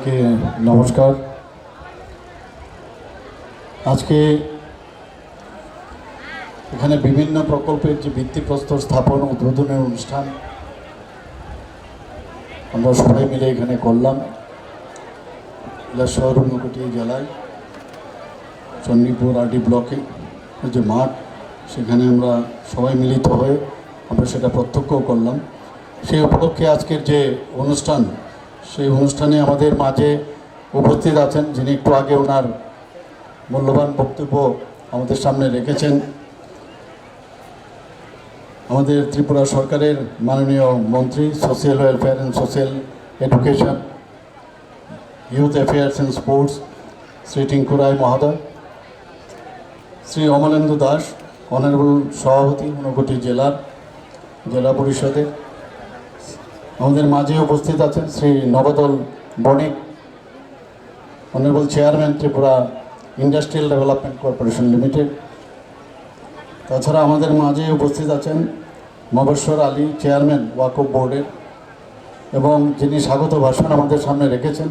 সবাইকে নমস্কার। আজকে এখানে বিভিন্ন প্রকল্পের যে ভিত্তিপ্রস্তর স্থাপন উদ্বোধনের অনুষ্ঠান, আমরা সবাই মিলে এখানে করলাম। শহর ঊনকোটি জেলায় চণ্ডীপুর আরডি ব্লকে যে মাঠ, সেখানে আমরা সবাই মিলিত হয়ে আমরা সেটা প্রত্যক্ষ করলাম। সেই উপলক্ষে আজকের যে অনুষ্ঠান সেই অনুষ্ঠানে আমাদের মাঝে উপস্থিত আছেন যিনি একটু আগে ওনার মূল্যবান বক্তব্য আমাদের সামনে রেখেছেন। আমাদের ত্রিপুরা সরকারের মাননীয় মন্ত্রী, social welfare and social education, youth affairs and sports, Shri Tinku Roy মহোদয়, শ্রী অমলেন্দু দাস, অনারেবল সভাপতি ঊনকোটি জেলার জেলা পরিষদের আমাদের মাঝে উপস্থিত আছেন Shri Nabadal Banik honourable chairman Tripura industrial development corporation limited তাছাড়া আমাদের মাঝে উপস্থিত আছেন মবস্বর আলী চেয়ারম্যান ওয়াকফ বোর্ডের, এবং যিনি স্বাগত ভাষণ আমাদের সামনে রেখেছেন,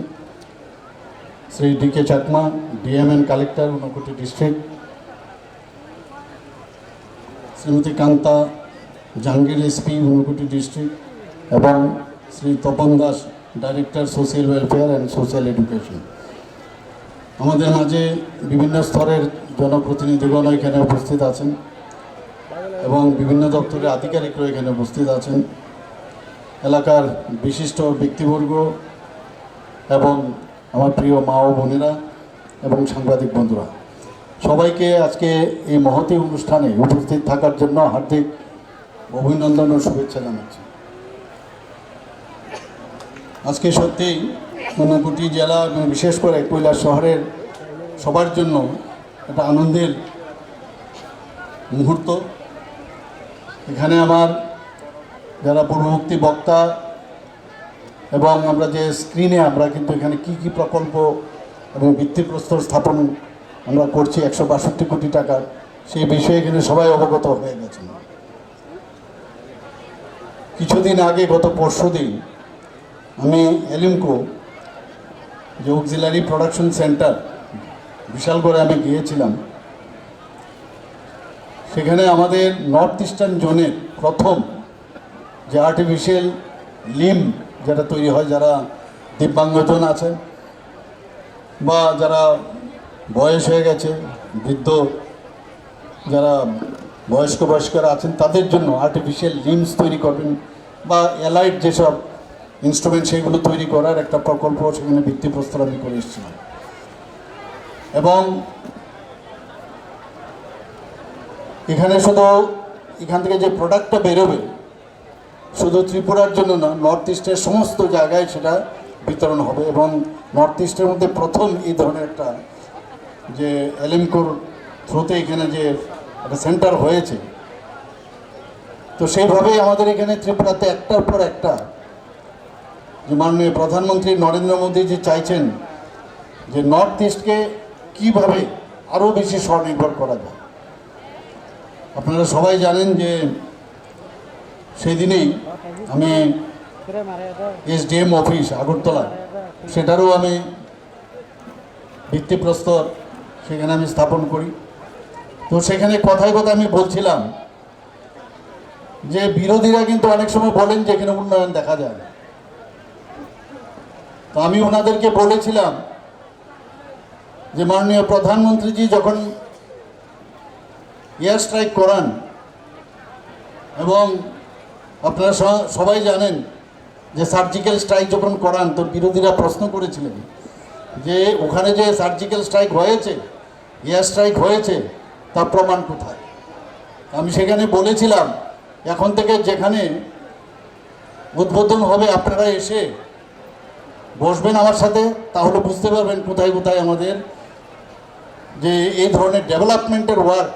Shri D K Chakma, DM and collector, Unakoti district. Shrimati Kanta, Jahangir SP, Unakoti district. এবং Shri Tapan Das director social welfare and social education আমাদের মাঝে বিভিন্ন স্তরের জনপ্রতিনিধিগণ এখানে উপস্থিত আছেন এবং বিভিন্ন দপ্তরের আধিকারিকরা এখানে উপস্থিত আছেন। এলাকার বিশিষ্ট ব্যক্তিবর্গ এবং আমার প্রিয় মা ও বোনেরা এবং সাংবাদিক বন্ধুরা। সবাইকে আজকে এই মহতি অনুষ্ঠানে উপস্থিত থাকার জন্য হার্দিক অভিনন্দন ও শুভেচ্ছা জানাচ্ছি। আজকে সত্যিই ঊনকোটি জেলা বিশেষ করে কৈলাস শহরের সবার জন্য একটা আনন্দের মুহূর্ত। এখানে আমার যারা পূর্ববর্তী বক্তা এবং আমরা যে স্ক্রিনে আমরা কিন্তু এখানে কি কি প্রকল্প এবং ভিত্তিপ্রস্তর স্থাপন আমরা করছি, একশো বাষট্টি কোটি টাকা, সেই বিষয়ে এখানে সবাই অবগত হয়ে গেছেন। কিছুদিন আগে গত পরশু দিন আমি এলিমকো, যে অক্সিলারি প্রোডাকশন সেন্টার বিশাল করে আমি গিয়েছিলাম। সেখানে আমাদের নর্থ ইস্টার্ন জোনের প্রথম যে আর্টিফিশিয়াল লিম যেটা তৈরি হয়, যারা দিব্যাঙ্গজন আছে বা যারা বয়স হয়ে গেছে, বৃদ্ধ যারা বয়স্ক বয়স্করা আছেন, তাদের জন্য আর্টিফিশিয়াল লিমস তৈরি করবেন বা এলাইট যেসব ইনস্ট্রুমেন্ট সেগুলো তৈরি করার একটা প্রকল্প সেখানে ভিত্তিপ্রস্তর আমি করে এসেছিলাম। এবং এখানে শুধু এখান থেকে যে প্রোডাক্টটা বেরোবে, শুধু ত্রিপুরার জন্য না নর্থ ইস্টের সমস্ত জায়গায় সেটা বিতরণ হবে এবং নর্থ ইস্টের মধ্যে প্রথম এই ধরনের একটা যে এলিমকোর থ্রুতে এখানে যে একটা সেন্টার হয়েছে, তো সেইভাবেই আমাদের এখানে ত্রিপুরাতে একটার পর একটা যে মাননীয় প্রধানমন্ত্রী নরেন্দ্র মোদী যে চাইছেন যে নর্থ ইস্টকে কীভাবে আরও বেশি স্বনির্ভর করা যায়। আপনারা সবাই জানেন যে সেই দিনেই আমি এসডিএম অফিস আগরতলা, সেটারও আমি ভিত্তিপ্রস্তর, সেখানে আমি স্থাপন করি। তো সেখানে কথায় কথা আমি বলছিলাম যে বিরোধীরা কিন্তু অনেক সময় বলেন যে এখানে উন্নয়ন দেখা যায় আমি ওনাদেরকে বলেছিলাম যে মাননীয় প্রধানমন্ত্রীজি যখন এয়ার স্ট্রাইক করান, এবং আপনারা সবাই জানেন যে সার্জিক্যাল স্ট্রাইক যখন করান, তো বিরোধীরা প্রশ্ন করেছিলেন যে ওখানে যে সার্জিক্যাল স্ট্রাইক হয়েছে, এয়ার স্ট্রাইক হয়েছে, তার প্রমাণ কোথায়? আমি সেখানে বলেছিলাম, এখন থেকে যেখানে উদ্বোধন হবে, আপনারা এসে বসবেন আমার সাথে, তাহলে বুঝতে পারবেন কোথায় কোথায় আমাদের যে এই ধরনের ডেভেলপমেন্টের ওয়ার্ক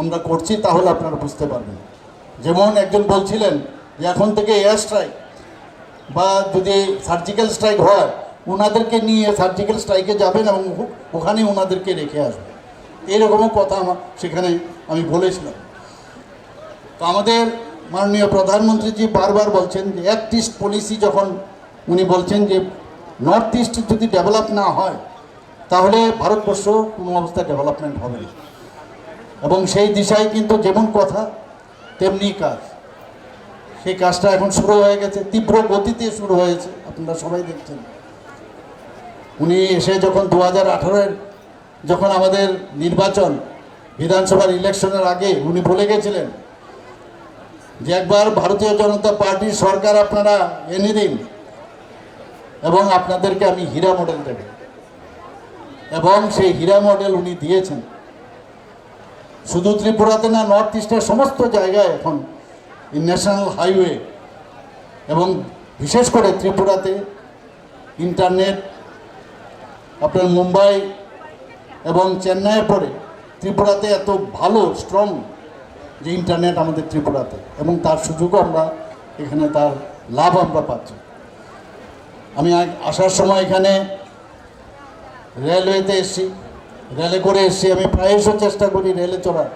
আমরা করছি, তাহলে আপনারা বুঝতে পারবেন। যেমন একজন বলছিলেন যে এখন থেকে এয়ার স্ট্রাইক বা যদি সার্জিক্যাল স্ট্রাইক হয় ওনাদেরকে নিয়ে সার্জিক্যাল স্ট্রাইকে যাবেন এবং ওখানে ওনাদেরকে রেখে আসবেন। এইরকমও কথা আমার সেখানে আমি বলেছিলাম। তো আমাদের মাননীয় প্রধানমন্ত্রীজি বারবার বলছেন যে অ্যাক্ট ইস্ট পলিসি যখন উনি বলছেন যে নর্থ ইস্ট যদি ডেভেলপ না হয়, তাহলে ভারতবর্ষ কোনো অবস্থায় ডেভেলপমেন্ট হবে এবং সেই দিশায় কিন্তু যেমন কথা, তেমনি কাজ। সেই কাজটা এখন শুরু হয়ে গেছে, তীব্র গতিতে শুরু হয়েছে, আপনারা সবাই দেখছেন। উনি এসে যখন দু হাজার যখন আমাদের নির্বাচন, বিধানসভার ইলেকশনের আগে উনি বলে গেছিলেন যে, একবার ভারতীয় জনতা পার্টির সরকার আপনারা এনে দিন এবং আপনাদেরকে আমি হীরা মডেল দেব। এবং সেই হীরা মডেল উনি দিয়েছেন। শুধু ত্রিপুরাতে না নর্থ ইস্টের সমস্ত জায়গায় এখন ন্যাশনাল হাইওয়ে এবং বিশেষ করে ত্রিপুরাতে ইন্টারনেট আপনার মুম্বাই এবং চেন্নাইয়ের পরে ত্রিপুরাতে এত ভালো স্ট্রং যে ইন্টারনেট আমাদের ত্রিপুরাতে এবং তার সুযোগও আমরা এখানে তার লাভ আমরা পাচ্ছি। আমি আসার সময় এখানে রেলওয়েতে এসেছি। রেলে করে এসেছি। আমি প্রায়শ চেষ্টা করি রেলে চড়ার,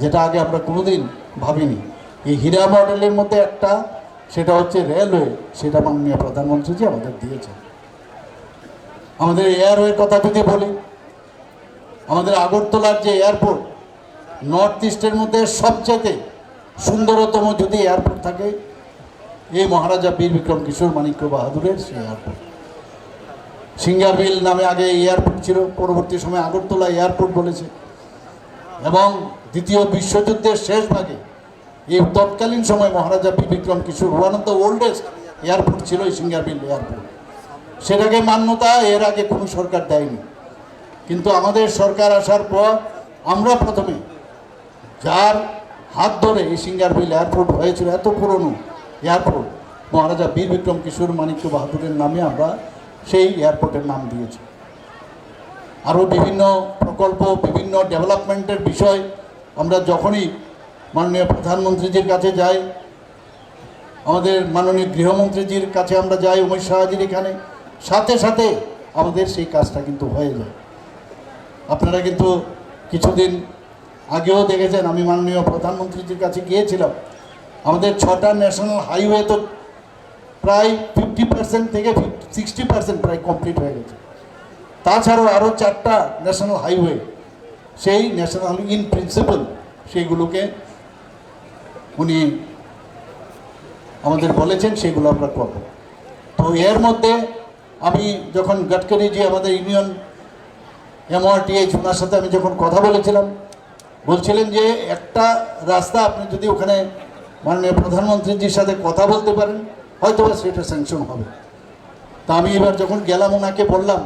যেটা আগে আমরা কোনোদিন ভাবিনি। এই হীরা মডেলের মধ্যে একটা, সেটা হচ্ছে রেলওয়ে। সেটা মাননীয় প্রধানমন্ত্রীজি আমাদের দিয়েছেন। আমাদের এয়ারওয়ের কথা যদি বলি, আমাদের আগরতলার যে এয়ারপোর্ট, নর্থ ইস্টের মধ্যে সবচেয়ে সুন্দরতম যদি এয়ারপোর্ট থাকে এই মহারাজা বীর বিক্রম কিশোর মাণিক্য বাহাদুরের সেই এয়ারপোর্ট সিঙ্গারবিল নামে আগে এয়ারপোর্ট ছিল, পরবর্তী সময় আগরতলা এয়ারপোর্ট বলেছে। এবং দ্বিতীয় বিশ্বযুদ্ধের শেষ ভাগে এই তৎকালীন সময় Maharaja Bir Bikram Kishore one of the oldest airport ছিল এই সিঙ্গারবিল এয়ারপোর্ট সেটাকে মান্যতা এর আগে কোনো সরকার দেয়নি। কিন্তু আমাদের সরকার আসার পর আমরা প্রথমে যার হাত ধরে এই সিঙ্গারবিল এয়ারপোর্ট হয়েছিল, এত পুরনো এয়ারপোর্ট। মহারাজা বীর বিক্রম কিশোর মাণিক্য বাহাদুরের নামে আমরা সেই এয়ারপোর্টের নাম দিয়েছি। আরও বিভিন্ন প্রকল্প, বিভিন্ন ডেভেলপমেন্টের বিষয় আমরা যখনই মাননীয় প্রধানমন্ত্রীজির কাছে যাই, আমাদের মাননীয় গৃহমন্ত্রীজির কাছে আমরা যাই, উমেশ শাহজির এখানে, সাথে সাথে আমাদের সেই কাজটা কিন্তু হয়ে যায়। আপনারা কিন্তু কিছুদিন আগেও দেখেছেন, আমি মাননীয় প্রধানমন্ত্রীজির কাছে গিয়েছিলাম। আমাদের ছটা ন্যাশনাল হাইওয়ে তো প্রায় ফিফটি পার্সেন্ট থেকে সিক্সটি পার্সেন্ট প্রায় কমপ্লিট হয়ে গেছে। তাছাড়াও আরও চারটা ন্যাশনাল হাইওয়ে সেই ন্যাশনাল ইন প্রিন্সিপাল সেইগুলোকে উনি আমাদের বলেছেন, সেগুলো আমরা করব। তো এর মধ্যে আমি যখন গডকারিজি আমাদের ইউনিয়ন এমআরটিএইচ, ওনার সাথে আমি যখন কথা বলেছিলাম, বলছিলেন যে একটা রাস্তা আপনি যদি ওখানে মাননীয় প্রধানমন্ত্রীজির সাথে কথা বলতে পারেন হয়তো বা সেটা স্যাংশন হবে। তা আমি এবার যখন গেলাম, ওনাকে বললাম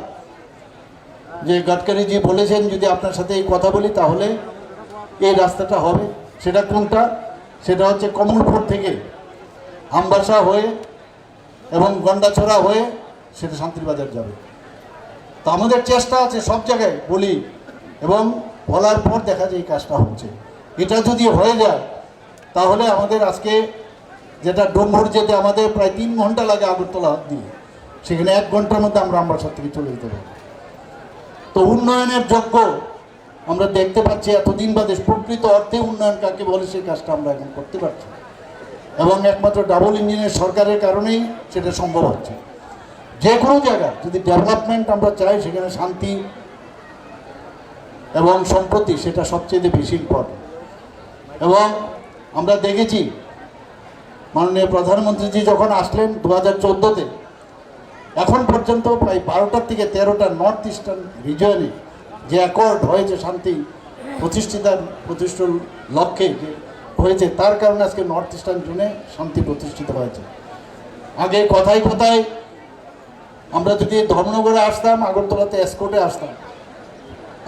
যে, গডকারিজি বলেছেন যদি আপনার সাথে এই কথা বলি, তাহলে এই রাস্তাটা হবে। সেটা কোনটা? সেটা হচ্ছে কমলপুর থেকে আমবাসা হয়ে এবং গন্ডাছড়া হয়ে সেটা শান্তিবাজার যাবে। তো আমাদের চেষ্টা আছে সব জায়গায় বলি এবং বলার পর দেখা যায় এই কাজটা হচ্ছে। এটা যদি হয়ে যায় তাহলে আমাদের আজকে যেটা ডোমভর যেতে আমাদের প্রায় তিন ঘণ্টা লাগে আগরতলা দিয়ে সেখানে এক ঘণ্টার মধ্যে আমরা আমবাসার থেকে চলে যেতে পারি। তো উন্নয়নের যোগ্য আমরা দেখতে পাচ্ছি এতদিন বাদে প্রকৃত অর্থে উন্নয়ন কাকে বলে সেই কাজটা আমরা এখন করতে পারছি। এবং একমাত্র ডাবল ইঞ্জিনের সরকারের কারণেই সেটা সম্ভব হচ্ছে। যে কোনো জায়গায় যদি ডেভেলপমেন্ট আমরা চাই, সেখানে শান্তি এবং সম্প্রতি সেটা সবচেয়ে বেশি ইম্পর্টেন্ট এবং আমরা দেখেছি মাননীয় প্রধানমন্ত্রীজি যখন আসলেন দু হাজার চোদ্দোতে, এখন পর্যন্ত প্রায় বারোটার থেকে তেরোটা নর্থ ইস্টার্ন রিজনে যে অ্যাকর্ড হয়েছে শান্তি প্রতিষ্ঠিতার প্রতিষ্ঠার লক্ষ্যে যে হয়েছে, তার কারণে আজকে নর্থ ইস্টার্ন জোনে শান্তি প্রতিষ্ঠিত হয়েছে। আগে কথায় কথায় আমরা যদি ধর্মনগরে আসতাম, আগরতলাতে এসকোর্টে আসতাম,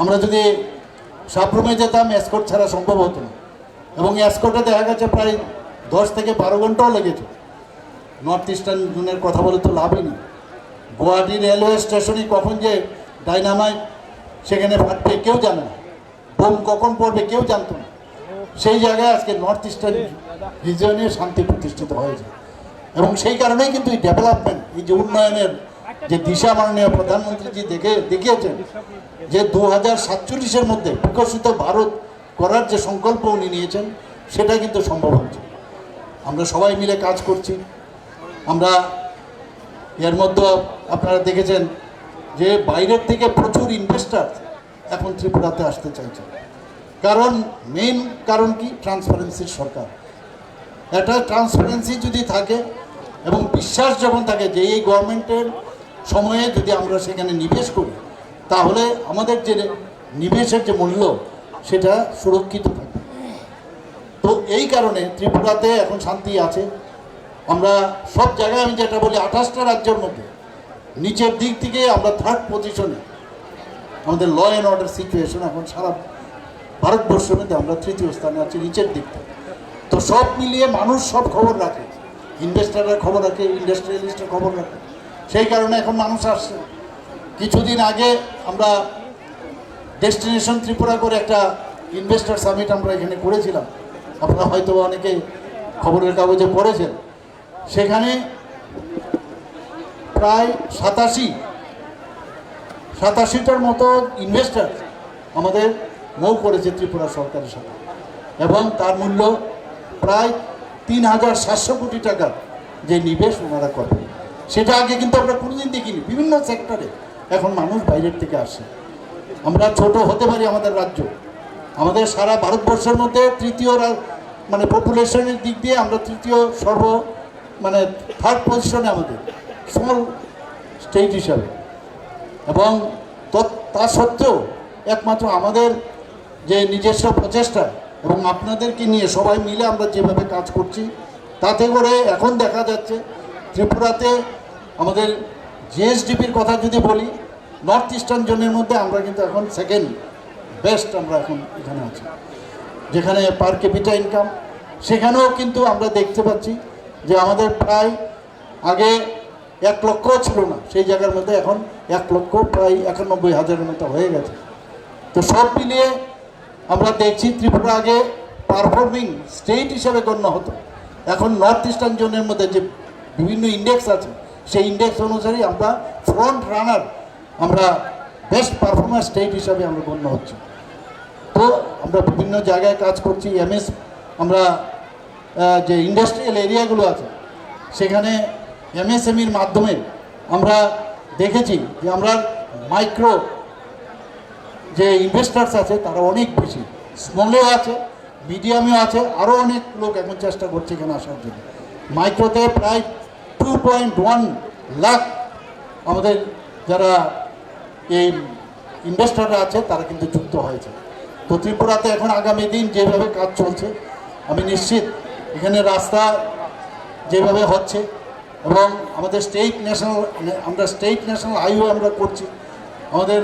আমরা যদি সাবরুমে যেতাম, এসকোর্ট ছাড়া সম্ভব হতো না। এবং এসকোর্টে দেখা গেছে প্রায় দশ থেকে বারো ঘন্টাও লেগেছে। নর্থ ইস্টার্ন জোনের কথা বলে তো লাভই নেই। গুয়াহাটি রেলওয়ে স্টেশনে কখন যে ডাইনামাইট সেখানে ফাটবে কেউ জানে না। বোম কখন পড়বে কেউ জানতো না। সেই জায়গায় আজকে নর্থ ইস্টার্ন রিজনে শান্তি প্রতিষ্ঠিত হয়েছে। এবং সেই কারণেই কিন্তু এই ডেভেলপমেন্ট এই যে উন্নয়নের যে দিশা মাননীয় প্রধানমন্ত্রীজি দেখে দেখিয়েছেন যে দু হাজার সাতচল্লিশের মধ্যে বিকশিত ভারত করার যে সংকল্প উনি নিয়েছেন, সেটা কিন্তু সম্ভব হচ্ছে। আমরা সবাই মিলে কাজ করছি। আমরা এর মধ্যে আপনারা দেখেছেন যে বাইরের থেকে প্রচুর ইনভেস্টার এখন ত্রিপুরাতে আসতে চাইছে। কারণ মেইন কারণ কি? ট্রান্সপারেন্সির সরকার। একটা ট্রান্সপারেন্সি যদি থাকে এবং বিশ্বাস যখন থাকে যে এই গভর্নমেন্টের সময়ে যদি আমরা সেখানে নিবেশ করি, তাহলে আমাদের যে নিবেশের যে মূল্য সেটা সুরক্ষিত থাকে তো এই কারণে ত্রিপুরাতে এখন শান্তি আছে। আমরা সব জায়গায় আমি যেটা বলি, আঠাশটা রাজ্যের মধ্যে নিচের দিক থেকে আমরা থার্ড পজিশনে আমাদের ল অ্যান্ড অর্ডার সিচুয়েশন এখন সারা ভারতবর্ষের মধ্যে আমরা তৃতীয় স্থানে আছি, নিচের দিক থেকে। তো সব মিলিয়ে মানুষ সব খবর রাখে। ইনভেস্টাররা খবর রাখে ইন্ডাস্ট্রিয়ালিস্টরা খবর রাখে। সেই কারণে এখন মানুষ আসছে। কিছুদিন আগে আমরা ডেস্টিনেশন ত্রিপুরা করে একটা ইনভেস্টার সামিট আমরা এখানে করেছিলাম। আপনারা হয়তো অনেকে খবরের কাগজে পড়েছেন। সেখানে প্রায় সাতাশি, সাতাশিটার মতো ইনভেস্টার আমাদের মৌ করেছে ত্রিপুরা সরকারের সাথে। এবং তার মূল্য প্রায় তিন হাজার সাতশো কোটি টাকার যে নিবেশ ওনারা করবেন সেটা আগে কিন্তু আমরা কোনোদিন দেখিনি। বিভিন্ন সেক্টরে এখন মানুষ বাইরের থেকে আসে। আমরা ছোট হতে পারি আমাদের রাজ্য। আমাদের সারা ভারতবর্ষের মধ্যে তৃতীয় মানে পপুলেশনের দিক দিয়ে আমরা তৃতীয় সর্ব মানে থার্ড পজিশনে আমাদের স্মল স্টেট হিসাবে। এবং তা সত্ত্বেও একমাত্র আমাদের যে নিজস্ব প্রচেষ্টা এবং আপনাদেরকে নিয়ে সবাই মিলে আমরা যেভাবে কাজ করছি, তাতে করে এখন দেখা যাচ্ছে ত্রিপুরাতে আমাদের জিএসডিপির কথা যদি বলি নর্থ ইস্টার্ন জোনের মধ্যে আমরা কিন্তু এখন সেকেন্ড বেস্ট আমরা এখন এখানে আছি। যেখানে পার ক্যাপিটা ইনকাম সেখানেও কিন্তু আমরা দেখতে পাচ্ছি যে আমাদের প্রায় আগে এক লক্ষ ছিল না, সেই জায়গার মধ্যে এখন এক লক্ষ প্রায় একানব্বই হাজারের মতো হয়ে গেছে। তো সব মিলিয়ে আমরা দেখছি ত্রিপুরা আগে পারফর্মিং স্টেট হিসাবে গণ্য হতো। এখন নর্থ ইস্টার্ন জোনের মধ্যে যে বিভিন্ন ইন্ডেক্স আছে, সেই ইন্ডেক্স অনুসারে আমরা ফ্রন্ট রানার আমরা বেস্ট পারফর্মার স্টেট হিসাবে আমরা গণ্য হচ্ছি। তো আমরা বিভিন্ন জায়গায় কাজ করছি এমএস আমরা যে ইন্ডাস্ট্রিয়াল এরিয়াগুলো আছে, সেখানে এমএসএমইর মাধ্যমে আমরা দেখেছি যে আমরা মাইক্রো যে ইনভেস্টার্স আছে, তারা অনেক বেশি। স্মলেও আছে মিডিয়ামেও আছে আরও অনেক লোক এখন চেষ্টা করছে এখানে আসার জন্য। মাইক্রোতে প্রায় টু পয়েন্ট ওয়ান লাখ আমাদের যারা এই ইনভেস্টররা আছে, তারা কিন্তু যুক্ত হয়েছে। তো ত্রিপুরাতে এখন আগামী দিন যেভাবে কাজ চলছে, আমি নিশ্চিত এখানে রাস্তা যেভাবে হচ্ছে এবং আমাদের স্টেট ন্যাশনাল আমরা স্টেট ন্যাশনাল হাইওয়ে আমরা করছি। আমাদের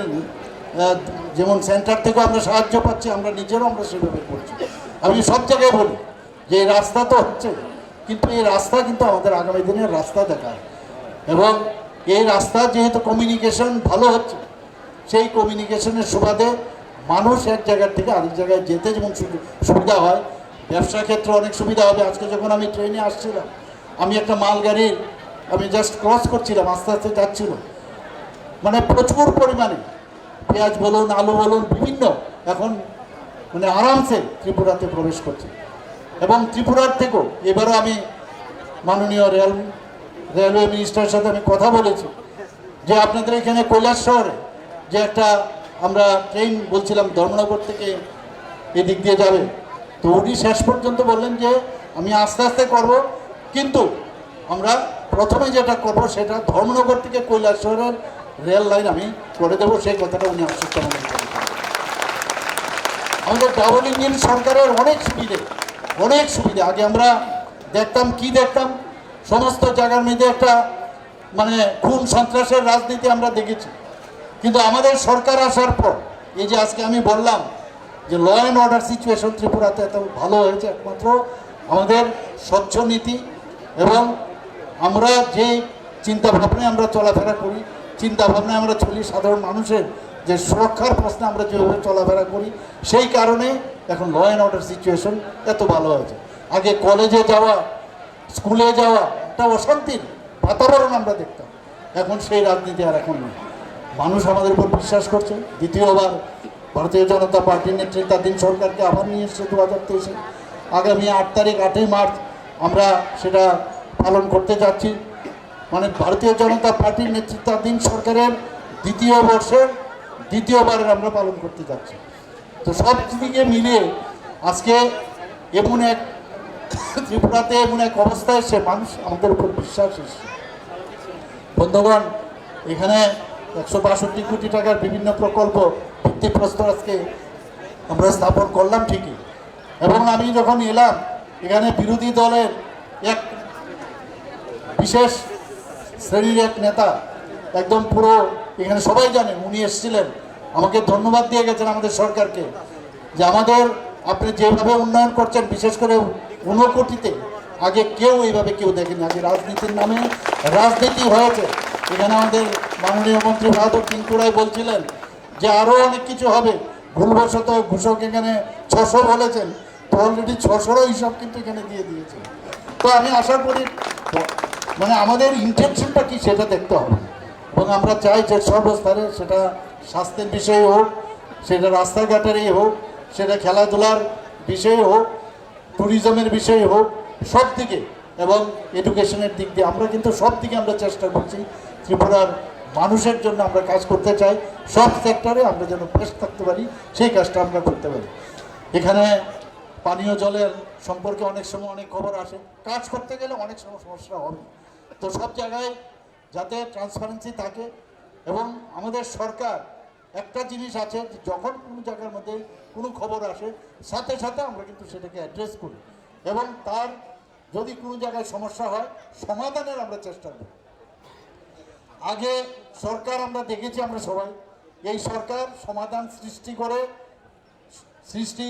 যেমন সেন্টার থেকেও আমরা সাহায্য পাচ্ছি, আমরা নিজেরও আমরা সেভাবে করছি। আমি সব জায়গায় বলি যে এই রাস্তা তো হচ্ছে, কিন্তু এই রাস্তা কিন্তু আমাদের আগামী দিনের রাস্তা দেখায়। এবং এই রাস্তা যেহেতু কমিউনিকেশন ভালো হচ্ছে সেই কমিউনিকেশনের সুবাদে মানুষ এক জায়গার থেকে আরেক জায়গায় যেতে যেমন সুবি- সুবিধা হয়। ব্যবসা ক্ষেত্রে অনেক সুবিধা হবে। আজকে যখন আমি ট্রেনে আসছিলাম, আমি একটা মালগাড়ির, আমি জাস্ট ক্রস করছিলাম, আস্তে আস্তে যাচ্ছিল। মানে প্রচুর পরিমাণে। পেঁয়াজ বলুন, আলু বলুন, বিভিন্ন। এখন মানে আরামসে ত্রিপুরাতে প্রবেশ করছে। এবং ত্রিপুরার থেকেও এবারও আমি মাননীয় রেল, রেলওয়ে মিনিস্টারের সাথে আমি কথা বলেছি যে আপনাদের এখানে কৈলাস শহরে যে একটা আমরা ট্রেন বলছিলাম ধর্মনগর থেকে এদিক দিয়ে যাবে। তো উনি শেষ পর্যন্ত বললেন যে, আমি আস্তে আস্তে করব। কিন্তু আমরা প্রথমে যেটা করব সেটা ধর্মনগর থেকে কৈলাস শহরের রেল লাইন আমি করে দেবো। সেই কথাটা উনি আশ্বস্ত আমাদের। আমাদের ডাবল ইঞ্জিন সরকারের অনেক সুবিধে অনেক সুবিধে। আগে আমরা দেখতাম, কি দেখতাম? সমস্ত জায়গার মধ্যে একটা মানে খুন সন্ত্রাসের রাজনীতি আমরা দেখেছি। কিন্তু আমাদের সরকার আসার পর, এই যে আজকে আমি বললাম যে ল অ্যান্ড অর্ডার সিচুয়েশন ত্রিপুরাতে এত ভালো হয়েছে একমাত্র আমাদের স্বচ্ছ নীতি এবং আমরা যে চিন্তা ভাবনায় আমরা চলাফেরা করি, চিন্তাভাবনায় আমরা চলি সাধারণ মানুষের যে সুরক্ষার প্রশ্নে আমরা যেভাবে চলাফেরা করি, সেই কারণে এখন ল অ্যান্ড অর্ডার সিচুয়েশন এত ভালো হয়েছে। আগে কলেজে যাওয়া স্কুলে যাওয়া, একটা অশান্তির বাতাবরণ আমরা দেখতাম। এখন সেই রাজনীতি আর এখন নেই। মানুষ আমাদের উপর বিশ্বাস করছে। দ্বিতীয়বার ভারতীয় জনতা পার্টির নেতৃত্বাধীন সরকারকে আবার নিয়ে এসছে দু হাজার তেইশে। আগামী আট তারিখ, আটই মার্চ আমরা সেটা পালন করতে যাচ্ছি। মানে ভারতীয় জনতা পার্টির নেতৃত্বাধীন সরকারের দ্বিতীয় বর্ষের দ্বিতীয়বারের আমরা পালন করতে যাচ্ছি। তো সব দিকে মিলিয়ে আজকে এমন এক ত্রিপুরাতে এমন এক অবস্থা এসছে মানুষ আমাদের উপর বিশ্বাস এসছে। বন্ধুগণ, এখানে একশো বাষট্টি কোটি টাকার বিভিন্ন প্রকল্প ভিত্তিপ্রস্তর আজকে আমরা স্থাপন করলাম ঠিকই। এবং আমি যখন এলাম, এখানে বিরোধী দলের এক বিশেষ শ্রেণির এক নেতা, একদম পুরো এখানে সবাই জানেন, উনি এসেছিলেন। আমাকে ধন্যবাদ দিয়ে গেছেন আমাদের সরকারকে যে আমাদের আপনি যেভাবে উন্নয়ন করছেন, বিশেষ করে ঊনকোটিতে, আগে কেউ এইভাবে কেউ দেখেনি আগে রাজনীতির নামে রাজনীতি হয়েছে। এখানে আমাদের মাননীয় মন্ত্রী বাহাদুর তিনকুড়াই বলছিলেন যে আরও অনেক কিছু হবে। ভুলবশত ঘোষক এখানে ছশো বলেছেন। তো অলরেডি ছশোরও হিসাব কিন্তু এখানে দিয়ে দিয়েছে। তো আমি আশা করি মানে আমাদের ইন্টেনশনটা কি সেটা দেখতে হবে। এবং আমরা চাই যে সর্বস্তরে সেটা স্বাস্থ্যের বিষয়ে হোক, সেটা রাস্তাঘাটেরই হোক, সেটা খেলাধুলার বিষয়ে হোক ট্যুরিজমের বিষয়ে হোক, সব দিকে এবং এডুকেশনের দিক দিয়ে। আমরা কিন্তু সব দিকে আমরা চেষ্টা করছি ত্রিপুরার মানুষের জন্য আমরা কাজ করতে চাই। সব সেক্টরে আমরা যেন বেস্ট থাকতে পারি, সেই কাজটা আমরা করতে পারি। এখানে পানীয় জলের সম্পর্কে অনেক সময় অনেক খবর আসে। কাজ করতে গেলে অনেক সময় সমস্যা হবে। তো সব জায়গায় যাতে ট্রান্সপারেন্সি থাকে এবং আমাদের সরকার একটা জিনিস আছে যখন কোনো জায়গার মধ্যে কোনো খবর আসে, সাথে সাথে আমরা কিন্তু সেটাকে অ্যাড্রেস করি। এবং তার যদি কোনো জায়গায় সমস্যা হয়, সমাধানের আমরা চেষ্টা করি। আগে সরকার আমরা দেখেছি আমরা সবাই, এই সরকার সমাধান সৃষ্টি করে, সৃষ্টি,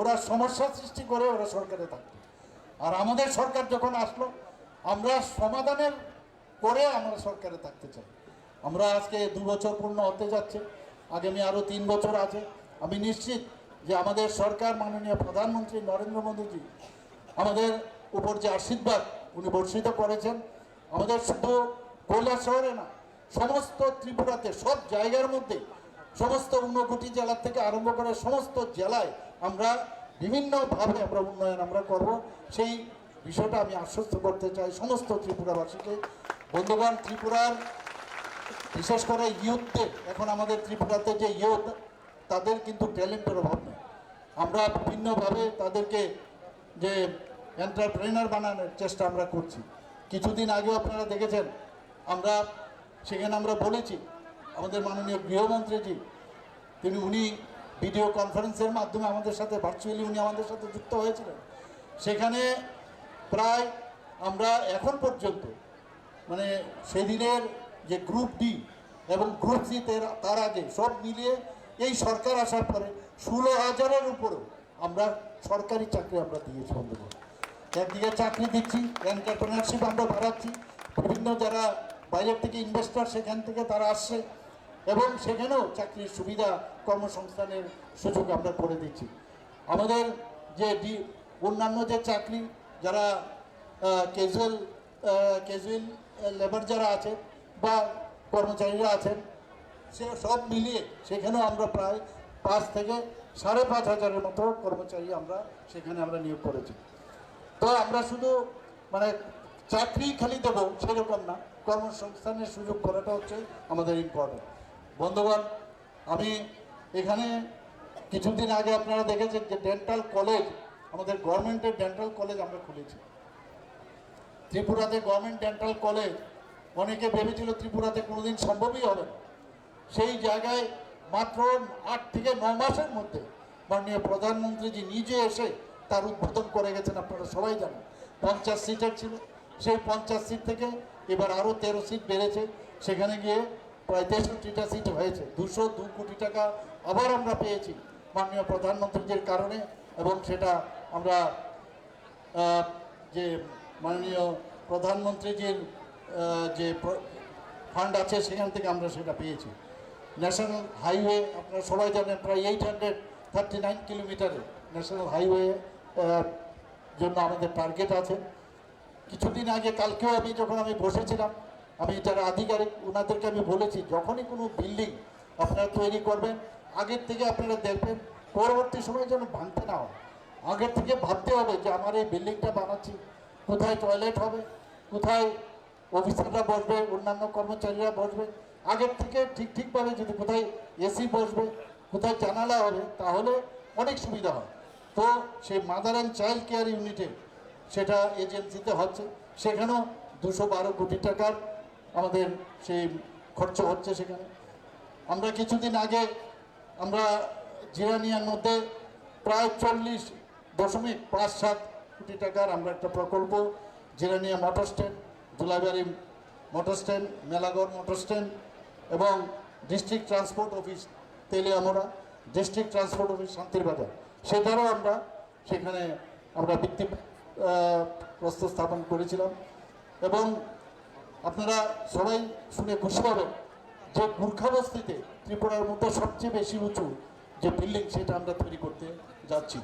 ওরা সমস্যা সৃষ্টি করে, ওরা সরকারে থাকতো। আর আমাদের সরকার যখন আসলো, আমরা সমাধানের করে আমরা সরকারে থাকতে চাই। আমরা আজকে দু বছর পূর্ণ হতে যাচ্ছে, আগামী আরও তিন বছর আছে। আমি নিশ্চিত যে আমাদের সরকার মাননীয় প্রধানমন্ত্রী নরেন্দ্র মোদীজি, আমাদের উপর যে আশীর্বাদ উনি বর্ষিত করেছেন, আমাদের শুধু কৈলাস শহরে না সমস্ত ত্রিপুরাতে, সব জায়গার মধ্যে, সমস্ত ঊনকোটি জেলা থেকে আরম্ভ করে সমস্ত জেলায় আমরা বিভিন্নভাবে আমরা উন্নয়ন আমরা করব। সেই বিষয়টা আমি আশ্বস্ত করতে চাই সমস্ত ত্রিপুরাবাসীকে। বন্ধুগণ, ত্রিপুরার বিশেষ করে ইয়ুথদের এখন আমাদের ত্রিপুরাতে যে ইয়ুথ, তাদের কিন্তু ট্যালেন্টের অভাব নেই। আমরা বিভিন্নভাবে তাদেরকে যে এন্টারপ্রেনার বানানোর চেষ্টা আমরা করছি। কিছুদিন আগেও আপনারা দেখেছেন, আমরা সেখানে আমরা বলেছি, আমাদের মাননীয় গৃহমন্ত্রীজি, তিনি উনি ভিডিও কনফারেন্সের মাধ্যমে আমাদের সাথে ভার্চুয়ালি উনি আমাদের সাথে যুক্ত হয়েছিলেন। সেখানে প্রায় আমরা এখন পর্যন্ত মানে সেদিনের যে গ্রুপ ডি এবং গ্রুপ সি তার আগে সব মিলিয়ে এই সরকার আসার পরে ষোলো হাজারের উপরেও আমরা সরকারি চাকরি আমরা দিয়েছি, বন্ধুগণ। একদিকে চাকরি দিচ্ছি এন্টারপ্রেনারশিপ আমরা বাড়াচ্ছি। বিভিন্ন যারা বাইরের থেকে ইনভেস্টর সেখান থেকে তারা আসছে এবং সেখানেও চাকরির সুবিধা কর্মসংস্থানের সুযোগ আমরা করে দিচ্ছি। আমাদের যে ডি- অন্যান্য যে চাকরি, যারা ক্যাজুয়াল ক্যাজুয়াল লেবার যারা আছে বা কর্মচারীরা আছেন, সে সব মিলিয়ে সেখানেও আমরা প্রায় পাঁচ থেকে সাড়ে পাঁচ হাজারের মতো কর্মচারী আমরা সেখানে আমরা নিয়োগ করেছি। তো আমরা শুধু মানে চাকরি খালি দেবো সেরকম না। কর্মসংস্থানের সুযোগ করাটা হচ্ছে আমাদের ইম্পর্টেন্ট বন্ধুগণ, আমি এখানে কিছুদিন আগে আপনারা দেখেছেন যে ডেন্টাল কলেজ আমাদের গভর্নমেন্টের ডেন্টাল কলেজ আমরা খুলেছি। ত্রিপুরাতে গভর্নমেন্ট ডেন্টাল কলেজ অনেকে ভেবেছিল ত্রিপুরাতে কোনোদিন সম্ভবই হবে না। সেই জায়গায় মাত্র আট থেকে ন মাসের মধ্যে মাননীয় প্রধানমন্ত্রীজি নিজে এসে তার উদ্বোধন করে গেছেন, আপনারা সবাই জানেন। পঞ্চাশ সিটের ছিল, সেই পঞ্চাশ সিট থেকে এবার আরও তেরো সিট বেড়েছে। সেখানে গিয়ে প্রায় তেষট্টিটা সিট হয়েছে। দুশো দু কোটি টাকা আবার আমরা পেয়েছি মাননীয় প্রধানমন্ত্রীদের কারণে এবং সেটা আমরা যে মাননীয় প্রধানমন্ত্রীজির যে ফান্ড আছে সেখান থেকে আমরা সেটা পেয়েছি। ন্যাশনাল হাইওয়ে আপনারা সবাই জানেন প্রায় এইট হান্ড্রেড থার্টি নাইন কিলোমিটারে ন্যাশনাল হাইওয়ে জন্য আমাদের টার্গেট আছে। কিছুদিন আগে, কালকেও আমি যখন আমি বসেছিলাম, আমি যারা আধিকারিক ওনাদেরকে আমি বলেছি, যখনই কোনো বিল্ডিং আপনারা তৈরি করবেন, আগের থেকে আপনারা দেখবেন, পরবর্তী সময় যেন ভাঙতে না হয়। আগের থেকে ভাবতে হবে যে, আমার এই বিল্ডিংটা বানাচ্ছি, কোথায় টয়লেট হবে, কোথায় অফিসাররা বসবে, অন্যান্য কর্মচারীরা বসবে? আগের থেকে ঠিক ঠিকভাবে যদি কোথায় এসি বসবে, কোথায় জানালা হবে, তাহলে অনেক সুবিধা হয়। তো সেই মাদার অ্যান্ড চাইল্ড কেয়ার ইউনিটে সেটা এজেন্সিতে হচ্ছে। সেখানেও দুশো বারো কোটি টাকার আমাদের সেই খরচ হচ্ছে সেখানে। আমরা কিছুদিন আগে আমরা জিরানিয়ার মধ্যে প্রায় চল্লিশ দশমিক পাঁচ সাত কোটি টাকার আমরা একটা প্রকল্প, Jirania motor stand Dulaibari motor stand Melagarh motor stand এবং district transport office, Teliamura district transport office Santir Bazar সেটারও আমরা সেখানে আমরা ভিত্তি আহ, প্রস্তর স্থাপন করেছিলাম। এবং আপনারা সবাই শুনে খুশি হবেন যে মূর্খাবস্তিতে ত্রিপুরার মতো সবচেয়ে বেশি উঁচু যে বিল্ডিং সেটা আমরা তৈরি করতে যাচ্ছি।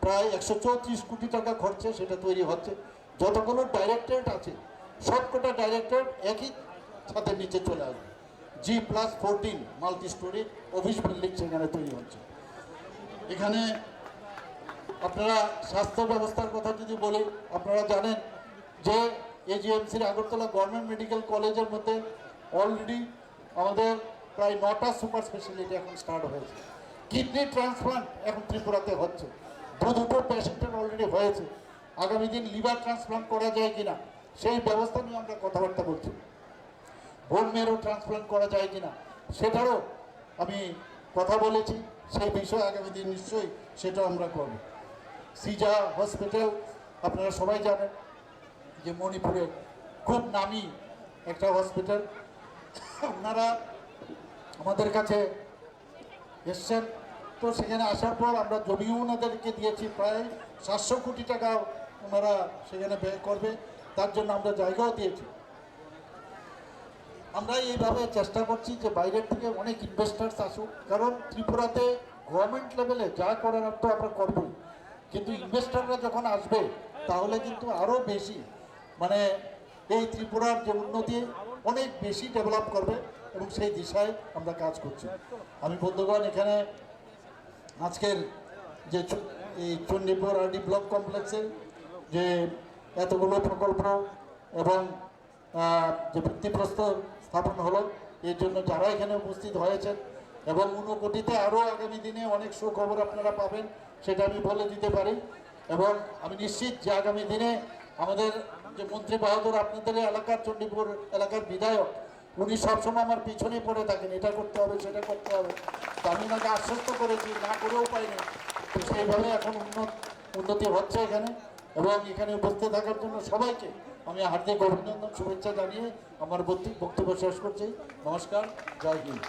প্রায় একশো চৌত্রিশ কোটি টাকা খরচে সেটা তৈরি হচ্ছে। যতগুলো ডাইরেক্টরেট আছে সবকটা ডাইরেক্টরেট একই ছাদের নিচে চলে আসবে। G plus fourteen multi storey office building সেখানে তৈরি হচ্ছে। এখানে আপনারা স্বাস্থ্য ব্যবস্থার কথা যদি বলি আপনারা জানেন যে এজিএমসির আগরতলা গভর্নমেন্ট মেডিকেল কলেজের মধ্যে অলরেডি আমাদের প্রায় নটা সুপার স্পেশালিটি এখন স্টার্ট হয়েছে। কিডনি ট্রান্সপ্লান্ট এখন ত্রিপুরাতে হচ্ছে। দু দুটো পেশেন্টের অলরেডি হয়েছে। আগামী দিন লিভার ট্রান্সপ্লান্ট করা যায় কিনা, সেই ব্যবস্থা নিয়ে আমরা কথাবার্তা বলছি। বোন মেরো ট্রান্সপ্লান্ট করা যায় কিনা, সেটারও আমি কথা বলেছি। সেই বিষয়ে আগামী দিন নিশ্চয়ই সেটা আমরা করব। সিজা হসপিটাল, আপনারা সবাই জানেন যে মণিপুরে খুব নামি একটা হসপিটাল। ওনারা আমাদের কাছে এসছেন। তো সেখানে আসার পর আমরা জমিও ওনাদেরকে দিয়েছি, প্রায় সাতশো কোটি টাকা ওনারা সেখানে ব্যয় করবে, তার জন্য আমরা জায়গাও দিয়েছি। আমরা এইভাবে চেষ্টা করছি যে বাইরের থেকে অনেক ইনভেস্টার্স আসুক, কারণ ত্রিপুরাতে গভর্নমেন্ট লেভেলে যা করার তো আমরা করবই। কিন্তু ইনভেস্টাররা যখন আসবে, তাহলে কিন্তু আরও বেশি মানে এই ত্রিপুরার যে উন্নতি, অনেক বেশি ডেভেলপ করবে এবং সেই দিশায় আমরা কাজ করছি। আমি বন্ধুগণ, এখানে আজকের যে এই চণ্ডীপুর আরডি ব্লক কমপ্লেক্সের যে এতগুলো প্রকল্প এবং যে ভিত্তিপ্রস্তর স্থাপন হলো, এর জন্য যারা এখানে উপস্থিত হয়েছেন এবং ঊনকোটিতে আরও আগামী দিনে অনেক সুখবর আপনারা পাবেন। সেটা আমি বলে দিতে পারি। এবং আমি নিশ্চিত যে আগামী দিনে আমাদের যে মন্ত্রী বাহাদুর আপনাদের এলাকার চণ্ডীপুর এলাকার বিধায়ক, উনি সবসময় আমার পিছনে পড়ে থাকেন, এটা করতে হবে, সেটা করতে হবে। আমি ওনাকে আশ্বস্ত করেছি, না করেও পাইনি। তো সেইভাবে এখন উন্নত, উন্নতি হচ্ছে এখানে। এবং এখানে উপস্থিত থাকার জন্য সবাইকে আমি হার্দিক অভিনন্দন, শুভেচ্ছা জানিয়ে আমার বক্তব্য শেষ করছি। নমস্কার, জয় হিন্দ।